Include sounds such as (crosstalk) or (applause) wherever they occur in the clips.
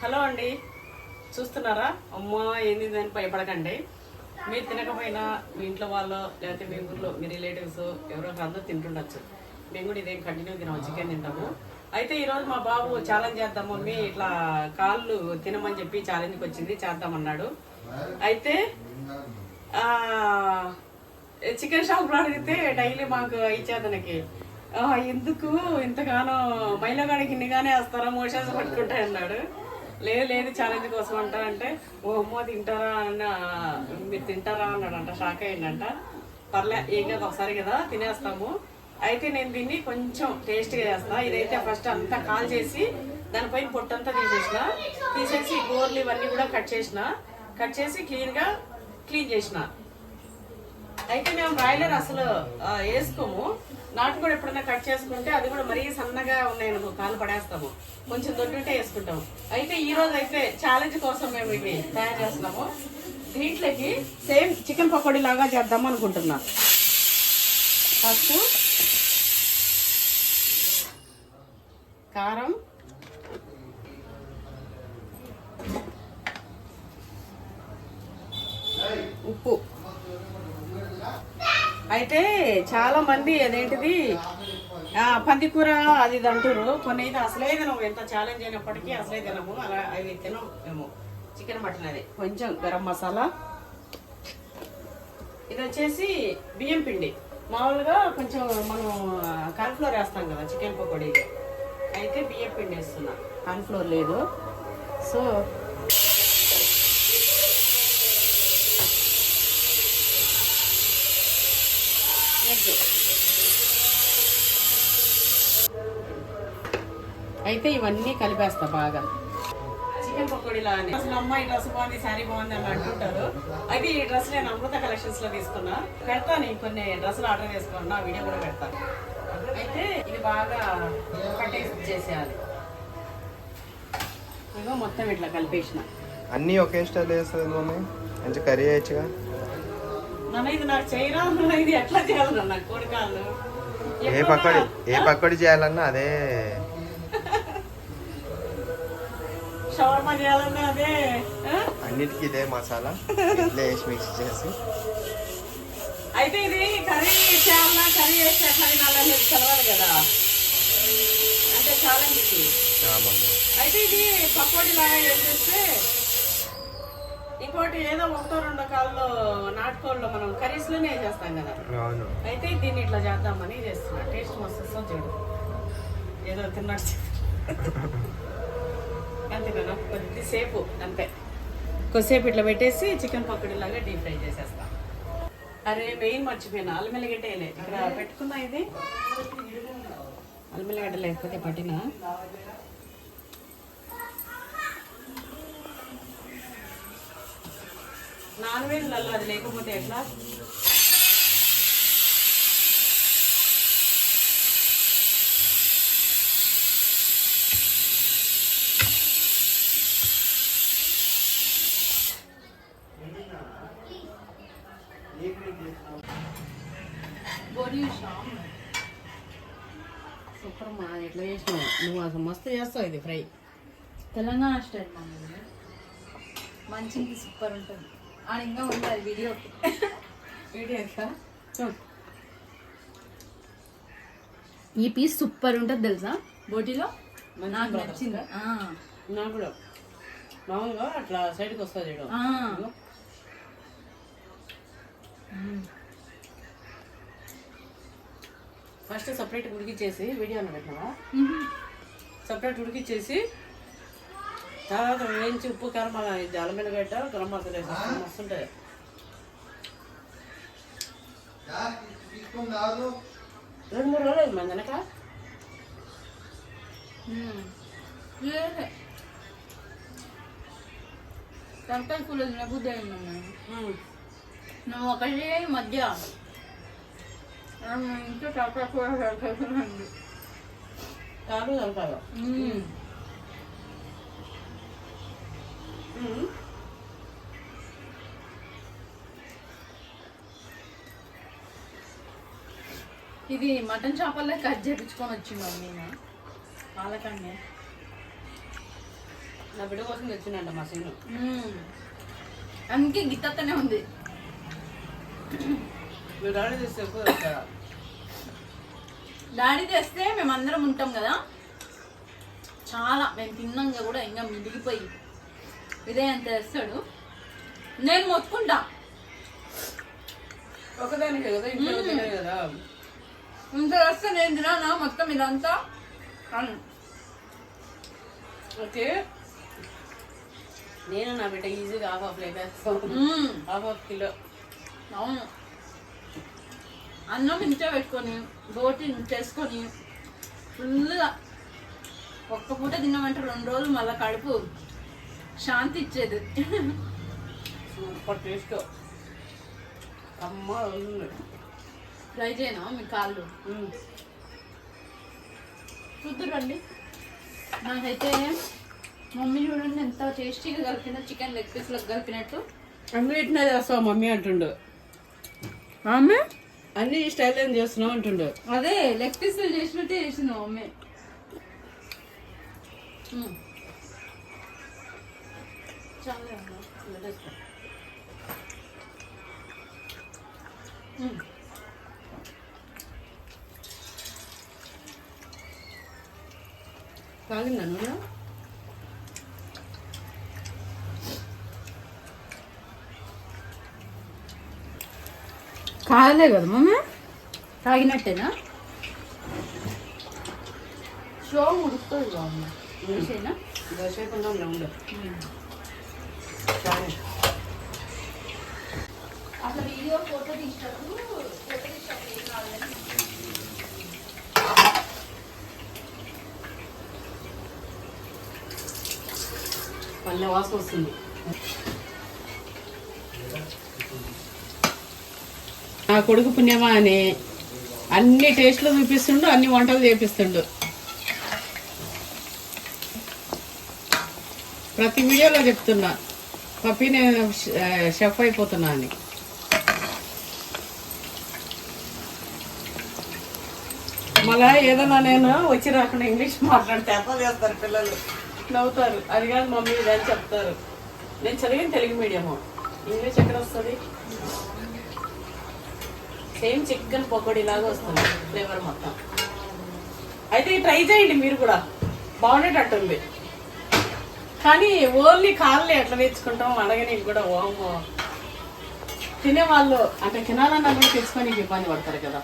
Hello అండి. చూస్తున్నారా? అమ్మ ఏంది అని భయపడకండి. మీరు తినకపోయినా మీ ఇంట్లో వాళ్ళు లేకపోతే మీ ఊర్లో మీ రిలేటివ్స్ ఎవరో అందరూ తింటుండొచ్చు. మేము కూడా ఇదేం కంటిన్యూ తినాము చికెన్ తింటాము. అయితే ఈరోజు మా బాబు ఛాలెంజ్ చేద్దాం మమ్మీ ఇట్లా కాళ్ళు తినమని చెప్పి ఛాలెంజ్కి వచ్చింది చేద్దామన్నాడు అయితే చికెన్ షాప్లో అడిగితే డైలీ మాకు ఇచ్చేతనకి ఎందుకు? ఇంతగానో మైలగాడికి ఇన్నిగానే వేస్తారా? మోషన్స్ పట్టుకుంటాయి అన్నాడు లేదు లేదు ఛాలెంజ్ కోసం అంటారంటే అంటే ఓ అమ్మో తింటారా అన్న మీరు తింటారా అన్నాడంట షాక్ అయ్యిందంట. పర్లే ఏం కదా ఒకసారి కదా తినేస్తాము. అయితే నేను దీన్ని కొంచెం టేస్ట్గా చేస్తా. ఇదైతే ఫస్ట్ అంతా కాల్ చేసి దానిపైన పొట్టంతా తీసేసిన. తీసేసి గోర్లు ఇవన్నీ కూడా కట్ చేసిన. కట్ చేసి క్లీన్గా క్లీన్ చేసిన. అయితే మేము బ్రాయిలర్ అసలు వేసుకోము. నాటు కూడా ఎప్పుడైనా కట్ చేసుకుంటే అది కూడా మరీ సన్నగా ఉన్నాయనుకో కాలు పడేస్తాము. కొంచెం దొడ్డుంటే వేసుకుంటాము. అయితే ఈ రోజు అయితే ఛాలెంజ్ కోసం మేము ఇవి తయారు చేస్తున్నాము. దీంట్లోకి సేమ్ చికెన్ పకోడీ లాగా చేద్దాం అనుకుంటున్నా. ఫస్ట్ కారం ఉప్పు అయితే చాలా మంది అదేంటిది పంది పందికూర అది ఇది అంటారు కొన్ని అయితే అసలే తినము ఎంత ఛాలెంజ్ అయినప్పటికీ అసలే తినము అలా అవి తినము మేము. చికెన్ మటన్ అది. కొంచెం గరం మసాలా. ఇది వచ్చేసి బియ్యం పిండి. మామూలుగా కొంచెం మనం కార్న్ఫ్లోర్ వేస్తాం కదా చికెన్ పకోడీకి అయితే బియ్యం పిండి వేస్తున్నా. కార్న్ఫ్లోర్ లేదు. సో అయితే ఇవన్నీ కలిపేస్తా బాగా. చికెన్ పకోడీలా అని అసలు అమ్మాయి డ్రెస్ బాగుంది శారీ బాగుంది అని అంటుంటారు. అయితే ఈ డ్రెస్ నేను అమృత కలెక్షన్స్లో తీసుకున్నా. పెడతాను కొన్ని డ్రెస్సులు ఆర్డర్ చేసుకున్నా వీడియో కూడా పెడతాను అయితే ఇది బాగా కట్టేసి చేసేయాలి ఇగో మొత్తం ఇట్లా కలిపేసిన. అన్నీ ఒకే స్టైల్ వేస్తుంది మమ్మీ మంచి కర్రీ వేయచ్చుగా నన్ను ఇది నాకు చేయరా? ఇది ఎట్లా చేయాలి? నాకు కోడికాళ్ళు ఏ పక్కడి ఏ పక్కడి చేయాలన్నా అదే షవర్మా చేయాలన్నా అదే? అన్నిటికీ ఇదే మసాలా. (laughs) ఇట్లా వేసి మిక్స్ చేసి. అయితే ఇది కర్రీ చేయాలన్నా కర్రీ వేసి ఎట్లా తినాలనేది తెలవాలి కదా. అంటే ఆ మమ్మీ అయితే ఇది పకోడీ లాగా ఏం చేస్తే ఇంకోటి ఏదో ఒకటో రెండో కాల్లో నాటుకోళ్ళు మనం కర్రీస్లోనే చేస్తాం కదా. అయితే దీన్ని ఇట్లా చేద్దామని చేస్తున్నా. టేస్ట్ మస్తు చూడు. ఏదో తిన్నట్టు. (laughs) కొద్దిసేపు అంతే. కొద్దిసేపు ఇట్లా పెట్టేసి చికెన్ పకోడీ లాగా డీప్ ఫ్రై చేసేస్తా. అరే మెయిన్ మర్చిపోయినా. అల్లిమిల్లిగడ్డలే. ఇక్కడ పెట్టుకున్నా ఇది. అల్లిమిల్లిగడ్డ లేకపోతే పట్టినా నాన్ వెజ్ లల్లా అది లేకపోతే ఎట్లా? సూపర్ మా ఎట్లా చేసినావు? నువ్వు అసలు మస్తు చేస్తావు ఇది ఫ్రై. తెలంగాణ స్టైల్ మంచిగా సూపర్ ఉంటుంది. ఆడ ఇంకా ఉండాలి వీడియోకి వీడియో ఎట్లా? ఈ పీస్ సూపర్ ఉంటుంది తెలుసా? బోటీలో? నాకు. నచ్చింది. నాకు కూడా. మామూలుగా అట్లా సైడ్కి వస్తుంది చూడు ఆ. ఇదిగో. ఫస్ట్ సపరేట్ ఉడికిచ్చేసి వీడియో పెట్టినావా. సపరేట్ ఉడికిచ్చేసి తర్వాత వేయించి ఉప్పు కారం ఇది వెల్లిగడ్డ గరం మసాలా వేసేసి మస్తుంటుంది రెండు మూడు రోజులు అయింది మంది వెనక. తలకాయ కూర తినబుద్ధి అయింది నువ్వు ఒకటి మధ్య ఇంట్లో తలకాయ కూర ఉంది కాదు. ఇది మటన్ చేపల్లో కట్ చేపించుకొని వచ్చింది మమ్మీ పాలకండి. నా బిడ్డ కోసం తెచ్చిండంట మా సీను. అందుకే గిత్తనే ఉంది. డాడీ తెస్తే ఎక్కువ తెస్తారా డాడీ తెస్తే మేమందరం ఉంటాం కదా. చాలా మేము తిన్నాక కూడా ఇంకా మిగిలిపోయి ఇదే అంత తెస్తాడు నేను మొత్తుకుంటా. ఒకదానికే కదా ఇంట్లో తినే కదా. ఇంత వస్తే నేను తినా మొత్తం ఇదంతా? అని ఓకే. నేను నా బిడ్డ ఈజీగా హాఫ్ హాఫ్ మ్మ్. Half half kilo. అవును. అన్నం ఇంట్లో పెట్టుకొని రోటీ చేసుకొని ఫుల్గా ఒక్క పూట తిన్నామంటే రెండు రోజులు మళ్ళీ కడుపు శాంతి ఇచ్చేది. Super taste. అమ్మ ట్రై చేయనా మీ కాళ్ళు. చూద్దురండి నాకైతే మమ్మీ చూడండి ఎంత టేస్టీగా కలిపిన చికెన్ లెగ్ పీస్లకు కలిపినట్టు. అన్నిటినే చేస్తావు మమ్మీ అంటుండు. ఆమె? అన్ని స్టైల్ ఏం చేస్తున్నావు అంటుండు. అదే లెగ్ పీసులు చేసినట్టే చేసింది మమ్మీ. కాగిందా నూనె కాలే కదా మమ్మీ? తాగినట్టేనా? షో ఉడుకుతుంది చాలు. అసలు వీడియో ఫోటో తీసినప్పుడు ఫోటో తీసినప్పుడు ఏం కావాలని పల్లె వాసన వస్తుంది. నా కొడుకు పుణ్యమా అని అన్ని టేస్ట్లు చూపిస్తుండు అన్ని వంటలు చేపిస్తుండు. ప్రతి వీడియోలో చెప్తున్నా పప్పి నేను షెఫ్ అయిపోతున్నా అని. మళ్ళా ఏదైనా నేను వచ్చి రాకుండా ఇంగ్లీష్ మాట్లాడితే అర్థం చేస్తారు పిల్లలు. నవ్వుతారు. అది కాదు మమ్మీ ఇదని అని చెప్తారు. నేను చదివిన తెలుగు మీడియము. ఇంగ్లీష్ ఎక్కడ వస్తుంది? సేమ్ చికెన్ పకోడీ లాగా వస్తుంది ఫ్లేవర్ మొత్తం. అయితే ట్రై చేయండి మీరు కూడా. బాగుండేటట్టుంది. కానీ ఓన్లీ కాళ్ళని ఎట్లా నేర్చుకుంటాం అడగని కూడా ఓమో తినేవాళ్ళు అంటే తినాలన్నా కూడా తెచ్చుకొని ఇబ్బంది పడతారు కదా.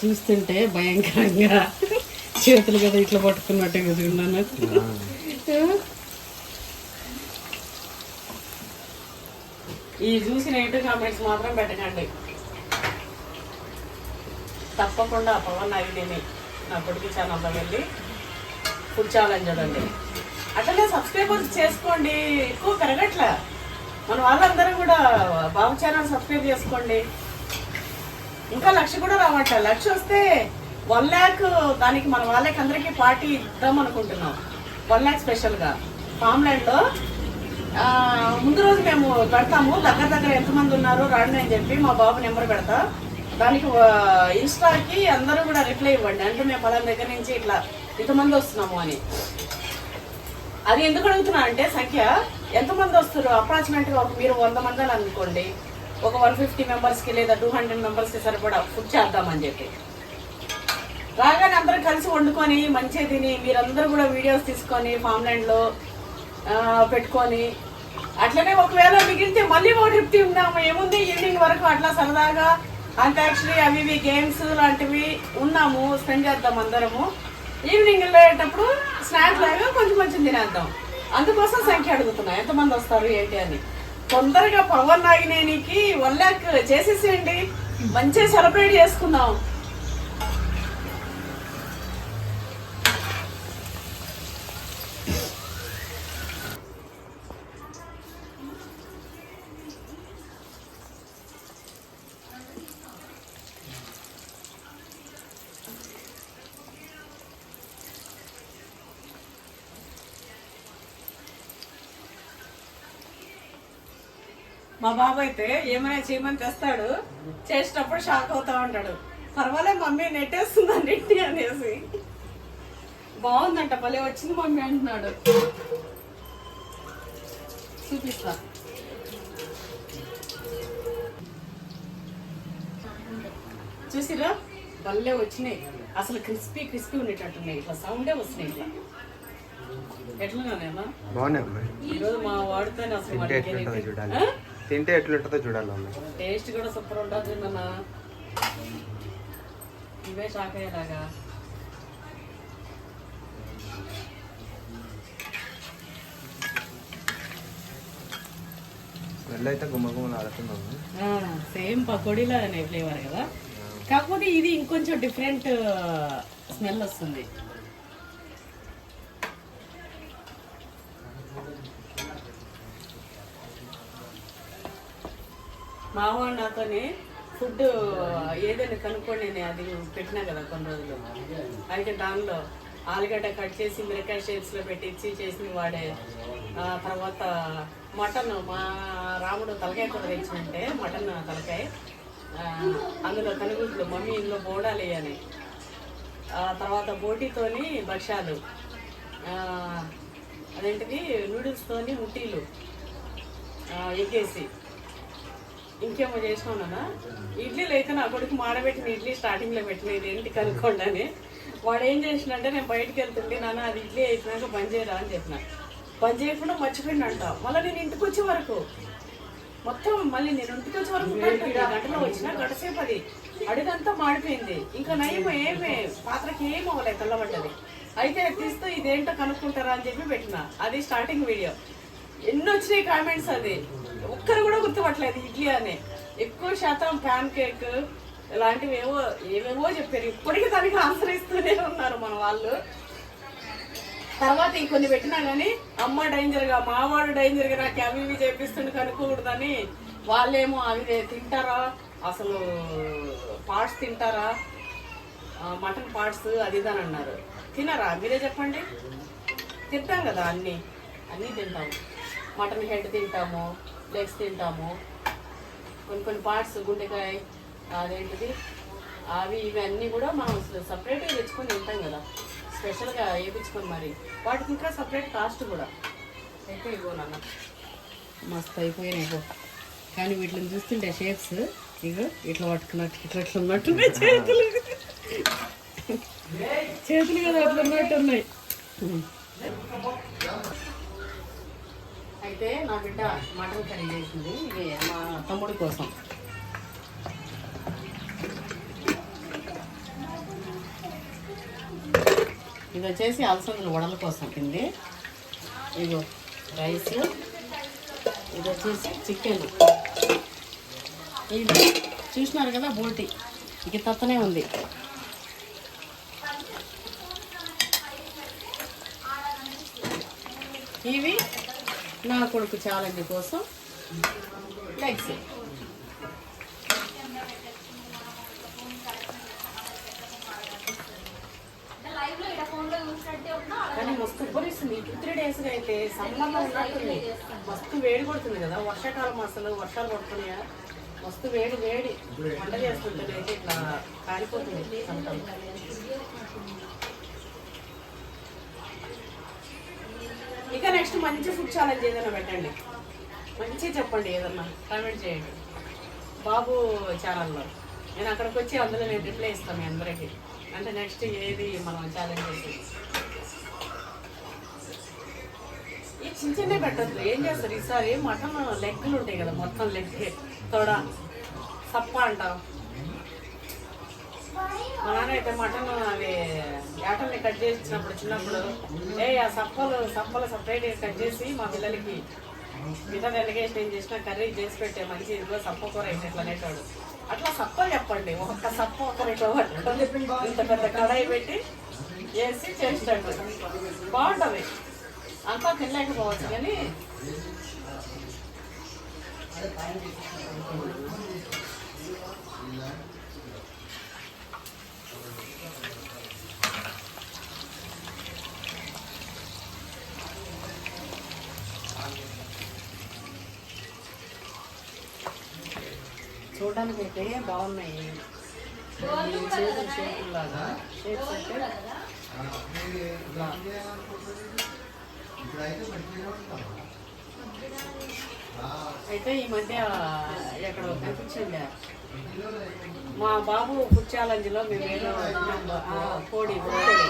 చూస్తుంటే భయంకరంగా. చేతులు కదా ఇట్లా పట్టుకున్నట్టే కదా ఈ చూసి నెగిటివ్ కామెంట్స్ మాత్రం పెట్టకండి. తప్పకుండా పవన్ ఐడిని నా కొడుకు ఛానల్లో వెళ్ళి ఫుడ్ ఛాలెంజ్ చూడండి. అట్లనే సబ్స్క్రైబర్స్ చేసుకోండి. ఎక్కువ పెరగట్లే. మన వాళ్ళందరూ కూడా బాబు ఛానల్ సబ్స్క్రైబ్ చేసుకోండి. ఇంకా లక్ష కూడా రావట్లే. లక్ష వస్తే వన్ ల్యాక్ దానికి మన వాళ్ళకి అందరికీ పార్టీ ఇద్దాం అనుకుంటున్నాం. వన్ ల్యాక్ స్పెషల్గా. ఫామ్లాండ్లో ఆ, ముందు రోజు మేము పెడతాము. దగ్గర దగ్గర ఎంతమంది ఉన్నారో రాండి అని చెప్పి మా బాబు నెంబర్ పెడతా. దానికి ఇన్స్టాకి అందరూ కూడా రిప్లై ఇవ్వండి. అంటే మేము పలానా దగ్గర నుంచి ఇట్లా ఇంతమంది వస్తున్నాము అని. అది ఎందుకు అడుగుతున్నా అంటే సంఖ్య ఎంతమంది వస్తారు అప్రాక్సిమేట్గా ఒక మీరు వంద మంది అనుకోండి. ఒక వన్ ఫిఫ్టీ మెంబర్స్కి లేదా టూ హండ్రెడ్ మెంబర్స్కి సరిపడా ఫుడ్ చేద్దామని చెప్పి. రాగానే అందరూ కలిసి వండుకొని మంచిగా తిని మీరందరూ కూడా వీడియోస్ తీసుకొని ఫామ్లాండ్ పెట్టుకొని అట్లనే ఒకవేళ మిగిలితే మళ్ళీ ఓ ట్రిప్ తిందాము. ఏముంది? ఈవినింగ్ వరకు అట్లా సరదాగా అంతాక్షరి అవి ఇవి గేమ్స్ లాంటివి ఉన్నాము. స్పెండ్ చేద్దాం అందరము. ఈవినింగ్ వెళ్ళేటప్పుడు స్నాక్స్ లాగా కొంచెం కొంచెం తినేద్దాం. అందుకోసం సంఖ్య అడుగుతున్నా. ఎంతమంది వస్తారు ఏంటి అని. తొందరగా పవన్ నాగినేనికి వన్ ల్యాక్ చేసేసేయండి. మంచిగా సెలబ్రేట్ చేసుకుందాం. మా బాబు అయితే ఏమైనా చేయమని తెస్తాడు. చేసేటప్పుడు షాక్ అవుతా ఉంటాడు. పర్వాలే మమ్మీ నెట్టేస్తుందండి ఇంటి అనేసి. బాగుందంట భలే వచ్చింది మమ్మీ అంటున్నాడు. చూపిస్తా. చూసిరా భలే వచ్చినాయి. అసలు క్రిస్పీ క్రిస్పీ ఉండేటట్టున్నాయి. ఇట్లా సౌండే వస్తున్నాయి ఇట్లా. అమ్మాయి ఈరోజు మా వాడితోనే అసలు తింటే ఎట్లుంటుందో చూడాలి టేస్ట్ కూడా సూపర్ ఉంటుంది నాన్న. ఇవే షాక్ అయ్యేలాగా అయితే సేమ్ పకోడీలానే ఫ్లేవర్ కదా. కాకపోతే ఇది ఇంకొంచెం డిఫరెంట్ స్మెల్ వస్తుంది. మావాడు నాతోనే ఫుడ్ ఏదైనా కనుక్కోండి నేను అది పెట్టినా కదా కొన్ని రోజులు. అయితే దానిలో ఆలుగడ్డ కట్ చేసి మిరకాయ షేప్స్లో పెట్టించి చేసి వాడే తర్వాత మటన్ మా రాముడు తలకాయ కూర తెచ్చినంటే మటన్ తలకాయ. అందులో కనుగుడ్లు మమ్మీ ఇందులో బోడాలు వేయాలి. తర్వాత బోటీతోని భక్ష్యాలు. అదేంటిది? నూడిల్స్తోని ముట్టీలు. ఎగ్గేసి. ఇంకేమో చేసినావునా ఇడ్లీలు అయితే నా కొడుకు మాడబెట్టిన ఇడ్లీ స్టార్టింగ్లో పెట్టిన ఇది ఏంటి కనుక్కోండి అని వాడు ఏం చేసినంటే నేను బయటకు వెళ్తుంటే నాన్న అది ఇడ్లీ అయిపోయినాక బంద్ చేయరా? అని చెప్పిన. బంద్ చేయకుండా మర్చిపోయింది అంట. మళ్ళీ నేను ఇంటికి వచ్చే వరకు. మొత్తం మళ్ళీ నేను ఇంటికి వచ్చే వరకు గంటలో వచ్చిన గంటసేపు అది. అడుగంతా మాడిపోయింది. ఇంకా నయం ఏమే? పాత్రకి ఏం అవ్వలేదు తెల్లబడ్డది. అయితే తీస్తూ ఇదేంటో కనుక్కుంటారా అని చెప్పి పెట్టిన. అది స్టార్టింగ్ వీడియో ఎన్నొచ్చినాయి కామెంట్స్ అది. ఒక్కరు కూడా గుర్తుపట్టలేదు ఇడ్లీ అని. ఎక్కువ శాతం ప్యాన్ కేక్ ఇలాంటివి ఏవో ఏవేవో చెప్పారు. ఇప్పటికీ దానికి ఆన్సర్ ఇస్తూనే ఉన్నారు మన వాళ్ళు. తర్వాత ఇంకొన్ని పెట్టినా కానీ అమ్మ డేంజర్గా మావాడు డేంజర్గా నాకు అవి ఇవి చేపిస్తుండే కనుక్కోకూడదని వాళ్ళేమో అవి తింటారా? అసలు పార్ట్స్ తింటారా? మటన్ పార్ట్స్ అది ఇది అని అన్నారు. తినరా? మీరే చెప్పండి. తింటాం కదా అన్నీ. అన్నీ తింటాము మటన్ హెడ్ తింటాము లెగ్స్ తింటాము. కొన్ని కొన్ని పార్ట్స్ గుండెకాయ అదేంటిది అవి ఇవి అన్నీ కూడా మనం సపరేట్గా తెచ్చుకొని తింటాం కదా. స్పెషల్గా వేయించుకొని మరి. వాటికి ఇంకా సపరేట్ కాస్ట్ కూడా. అయితే ఇగో నాన్న? మస్తు అయిపోయినాయి ఇగో కానీ వీటిని చూస్తుంటే షేప్స్ ఇగో ఇట్లా పట్టుకున్నట్టు ఇట్లా ఇట్లా ఉన్నట్టున్నాయి చేతులు. చేతులు కదా అట్లా ఉన్నట్టు ఉన్నాయి. అయితే నా బిడ్డ మటన్ కర్రీ చేసింది. ఇది మా తమ్ముడి కోసం. ఇది వచ్చేసి అలసందుల వడల కోసం కింది ఇది రైస్. ఇది వచ్చేసి చికెన్. ఇది చూసినారు కదా బోటి ఇక తత్తనే ఉంది. ఇవి నా కొడుకు ఛాలెంజ్ కోసం లెగ్స్ కానీ మస్తు ఉబ్బరిస్తుంది. టూ త్రీ డేస్ అయితే సమ్మర్లో ఉన్నట్టుంది. మస్తు వేడి కొడుతుంది కదా. వర్షాకాలం అసలు వర్షాలు పడుతున్నాయా? మస్తు వేడి వేడి. వంట చేస్తుంటే ఇట్లా కాలిపోతుంది సొంతం ఇక నెక్స్ట్ మంచి ఫుడ్ ఛాలెంజ్ ఏదైనా పెట్టండి. మంచిగా చెప్పండి ఏదన్నా. కామెంట్ చేయండి. బాబు ఛానల్లో నేను అక్కడికి వచ్చి అందులో నేను రిప్లై ఇస్తాను మీ అందరికీ. అంటే నెక్స్ట్ ఏది మనం ఛాలెంజ్ చేసి ఈ చిన్న చిన్న పెట్టద్దు ఏం చేస్తారు? ఈసారి మటన్ లెగ్గులు ఉంటాయి కదా మొత్తం లెగ్ తోడ. సప్ప అంటాం మా నాన్న అయితే మటన్ అవి ఏటల్ని కట్ చేసినప్పుడు చిన్నప్పుడు ఏ ఆ సప్పలు సప్పలు సపరేట్గా కట్ చేసి మా పిల్లలకి మిగతా వెనకేసి ఏం చేసినా కర్రీ చేసి పెట్టే మంచి ఇదిగో సప్ప కూర అయితే ఇట్లా అనేటాడు. అట్లా సప్పలు చెప్పండి ఒక్క సప్ప ఒక పట్టుకొని ఇంత పెద్ద కడాయి పెట్టి వేసి చేస్తాడు. బాగుంటుంది. అంతా తినలేకపోవచ్చు కానీ బాగున్నాయి. చేతుల షేప్స్ అంటే ఇలా. అయితే ఈ మధ్య ఎక్కడ కనిపించింది మా బాబు ఫుడ్ ఛాలెంజ్లో మేము కోడి కోడి.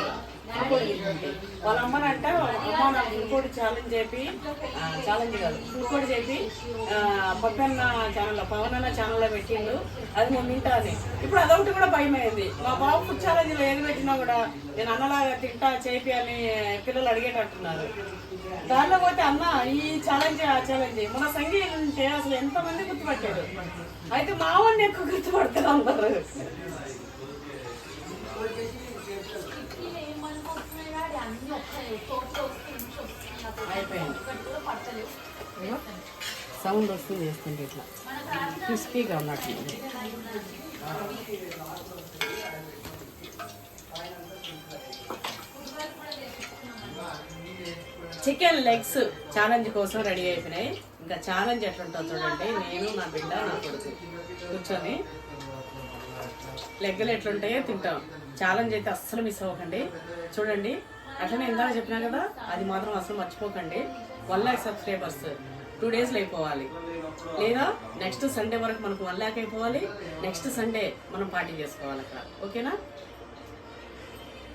వాళ్ళ అమ్మనంట అమ్మ నాకు ఇంకోటి ఛాలెంజ్ చెప్పి ఛాలెంజ్ కాదు ఇంకోటి చెప్పి పక్కన ఛానల్లో పవన్ అన్న ఛానల్లో పెట్టిండు. అది మేము తింటాను ఇప్పుడు అదొకటి కూడా భయం అయింది మా బాబు ఛాలెంజ్లో ఏది పెట్టినా కూడా నేను అన్నలాగా తింటా చేపి అని పిల్లలు అడిగేటట్టున్నారు. దానిలో పోతే అన్న ఈ ఛాలెంజ్ ఆ ఛాలెంజ్ మన సంగీతం ఉంటే అసలు ఎంతమంది గుర్తుపట్టాడు అయితే మా వాడిని ఎక్కువ గుర్తుపడతారు అందరు. సౌండ్ వస్తుంది చేస్తుంటే ఇట్లా. క్రిస్పీగా ఉన్నట్టు. చికెన్ లెగ్స్ ఛాలెంజ్ కోసం రెడీ అయిపోయినాయి. ఇంకా ఛాలెంజ్ ఎట్లుంటుందో చూడండి. నేను నా బిడ్డ నా కొడుకు. కూర్చొని లెగ్గలు ఎట్లుంటాయో తింటాం. ఛాలెంజ్ అయితే అస్సలు మిస్ అవ్వకండి. చూడండి. అట్లనే ఇందాక చెప్పినా కదా అది మాత్రం అసలు మర్చిపోకండి. వన్ ల్యాక్ సబ్స్క్రైబర్స్ టూ డేస్లో అయిపోవాలి. లేదా నెక్స్ట్ సండే వరకు మనకు వన్ ల్యాక్ అయిపోవాలి. నెక్స్ట్ సండే మనం పార్టీ చేసుకోవాలి అక్కడ. ఓకేనా